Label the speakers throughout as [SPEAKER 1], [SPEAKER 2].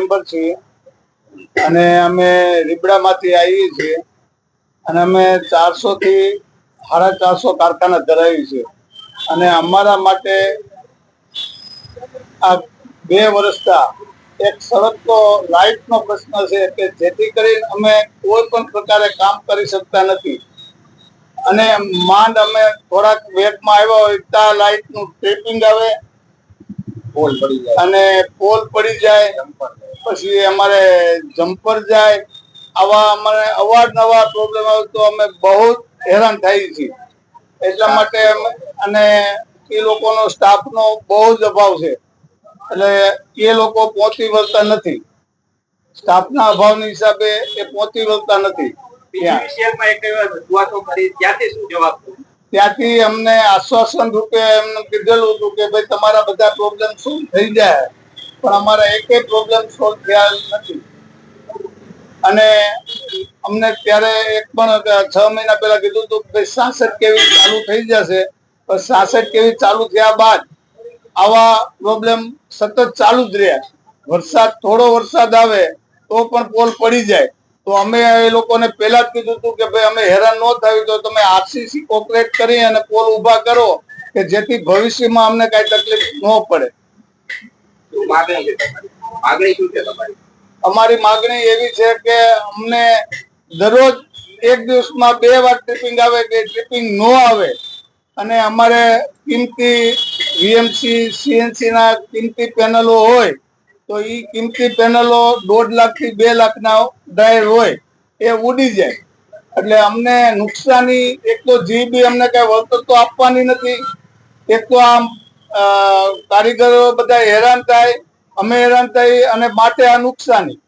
[SPEAKER 1] Member છીએ. અને અમે રીબડામાંથી આવીએ છીએ. અને અમે ચારસો થી સાડા ચારસો કારખાના ધરાવી છે અને અમારા માટે આ બે વર્ષતા એક સળગતો લાઇટનો પ્રશ્ન છે કે જેથી કરીને અમે કોઈ પણ પ્રકારે કામ કરી શકતા નથી. અને માંડ અમે થોડાક વેગમાં આવ્યા હોય, ત્યાં લાઇટનું ટ્રેપિંગ આવે.
[SPEAKER 2] પોલ પડી જાય.
[SPEAKER 1] અને પોલ પડી જાય પછી અમારે જમ્પર જાય આવા અમારે અવારનવાર પ્રોબ્લેમ આવે તો અમે બહુ હેરાન થઈએ છીએ. એટલા માટે અને એ લોકોનો સ્ટાફનો બહુ જ અભાવ છે. એટલે એ લોકો પહોંચી વળતા નથી. સ્ટાફના અભાવની હિસાબે એ પહોંચી વળતા નથી.
[SPEAKER 2] ત્યાંથી શું જવાબ?
[SPEAKER 1] ત્યાંથી અમને આશ્વાસન રૂપે એમને કીધેલું હતું કે ભાઈ, તમારા બધા પ્રોબ્લેમ સોલ્વ થઈ જાય. પણ અમારા એકેય પ્રોબ્લેમ સોલ્વ થયા નથી. અને અમને ત્યારે એક પણ છ મહિના પહેલા કીધું હતું કે સાસઠ કેવી ચાલુ થઈ જશે? પણ સાસઠ કેવી ચાલુ થયા બાદ આવા પ્રોબ્લેમ સતત ચાલુ જ રહ્યા. વરસાદ, થોડો વરસાદ આવે તો પણ પોલ પડી જાય. તો અમે એ લોકોને પહેલા જ કીધું હતું કે ભાઈ અમે હેરાન ન થાય તો તમે આરસીસી કોપરેટ કરી અને પોલ ઊભા કરો કે જેથી ભવિષ્યમાં અમને કાંઈ તકલીફ ન પડે. અમારી માગણી એવી છે કે અમને દરરોજ એક દિવસમાં બે વાર ટ્રીપિંગ આવે કે ટ્રીપિંગ ન આવે. અને અમારે કિંમતી વીએમસી સીએનસી ના કિંમતી પેનલો હોય તો એ કિંમતી પેનલો દોઢ લાખથી બે લાખના ડાયર હોય એ ઉડી જાય. એટલે અમને નુકસાની એક તો જીબી અમને કઈ વળતર તો આપવાની નથી એક તો આમ કારીગરો બધા હેરાન થાય અમે હેરાન થઈ અને માટે આ નુકસાની.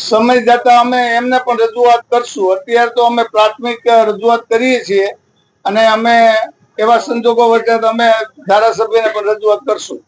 [SPEAKER 1] સમય જતા અમે એમને પણ રજૂઆત કરશું. અત્યારે તો અમે પ્રાથમિક રજૂઆત કરીએ છીએ અને અમે એવા સંજોગો વચ્ચે અમે ધારાસભ્યને પણ રજૂઆત કરશું.